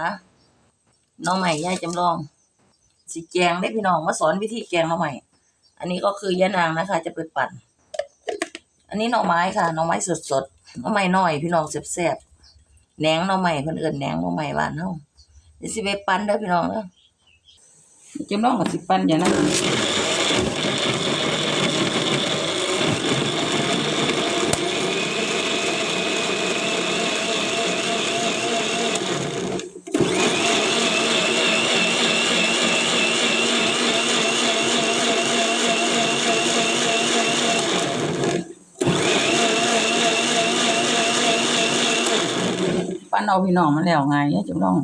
นะน้องใหม่ย่าจำลองสิแกงได้พี่น้องมาสอนวิธีแกงน้องใหม่ อันนี้ก็คือยะนางนะคะ จะไปปั่น อันนี้หน่อไม้ค่ะหน่อไม้สดๆหน่อไม้น้อย พี่น้องแซ่บๆแหนงหน่อไม้เพิ่นเอิ้นแหนงหน่อไม้บ้านเฮาเดี๋ยวสิไปปั่นเด้อพี่น้องเด้อจำลองก็สิปั่นอย่านะ ปั่นเอาพี่น้องมันแล้วไงยายจำลอง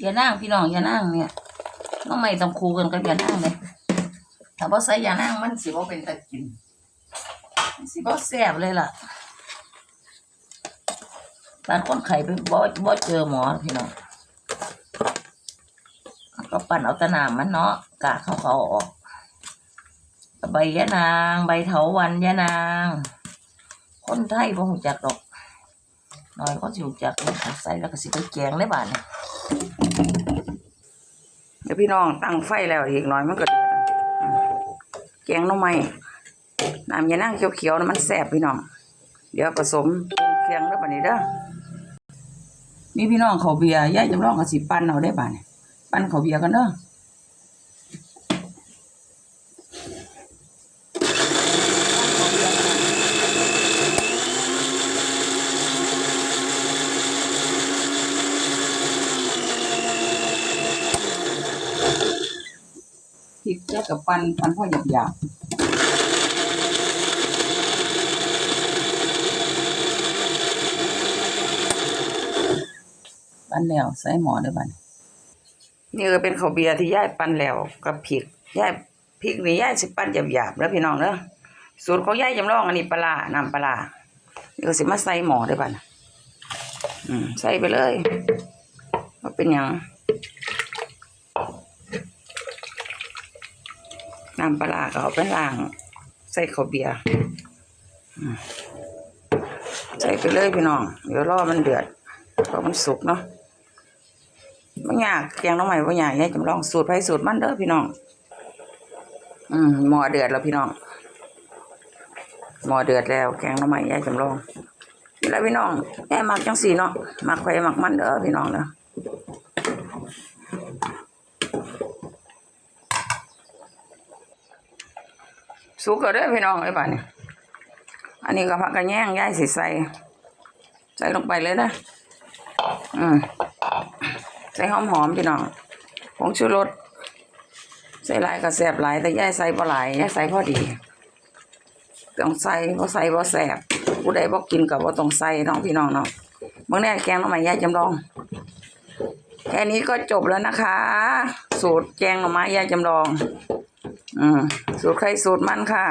อย่านั่งพี่น้องอย่านั่งเนี่ยน้องใหม่ต้องคูกันกับอย่านั่งเลยถ้าบ่ใส่อย่านั่งมันสิบ่เป็นตากินสิบ่แซ่บเลยล่ะบางคนไข้ไปบ่บ่เจอหมอพี่น้องก็ปั่นเอาตะนามมันเนาะกะเขาเขาออกใบยะนาง ใบเถาวันยะนาง คนไทยบ่ฮู้จักดอก น้อยก็สิรู้จักเลยค่ะใส่แล้วก็สิไปแกงได้บาดนี้เดี๋ยวพี่น้องตั้งไฟแล้วอีกหน่อยมันก็เดือดอืมแกงหน่อไม้น้ำยานั่งเขียวๆนะมันแซ่บพี่น้อง เดี๋ยวผสมเครื่องแล้วบัดนี้เด้อมีพี่น้องเขาวเบียร์ยายจำลองก็สิปั้นเอาได้บาดนี้ปั้นเขาวเบียร์กันเด้อ ริกแล้วก็ปั้นปั้นพอหยาบๆปั้นแล้วใส่หม้อได้บานนี่ก็เป็นข้าวเบียร์ที่ย่ายปั้นแล้วกับพริกย่ายพริกนี่ย่ายสิปั้นหยาบๆแล้วพี่น้องเด้อสูตรของยายจำลองอันนี้ปลาน้ำปลาร้านี่ก็สิมาใส่หม้อได้บานอืมใส่ไปเลยว่าเป็นหยัง น้ำปลาก็เอาไปล้าง ใส่ข้าวเบียร์ใส่ไปเลยพี่น้อง เดี๋ยวรอมันเดือดรอมันสุกเนาะไม่ยากแกงน้องใหม่ไม่ยากเนี่ยจำลองสูตรไผสูตรมันเด้อพี่น้อง อืมหม้อเดือดแล้วพี่น้องหม้อเดือดแล้ว แกงน้องใหม่ยายจำลองแหละพี่น้องแม่มักจังสีเนาะมักไฟมักมันเด้อพี่น้องเด้อ สุกก็ได้อพี่น้องไอ้บ้านนี่อันนี้ก็ผักกระแยงย่ายสิใส่ ใส่ลงไปเลยนะอืมใส่หอมหอมพี่น้องผงชูรสใส่หลายก็แสบหลายแต่ย่ายใส่บ่หลายย่ายใส่พอดีต้องใส่บ่ใส่บ่แสบผู้ใดบ่กินก็บ่ต้องใส่น้องพี่น้องเนาะเมื่อแน่แกงหน่อไม้ย่ายจำลองแค่นี้ก็จบแล้วนะคะ สูตรแกงหน่อไม้ย่ายจำลอง อืมสูตรใครสูตรมันค่ะ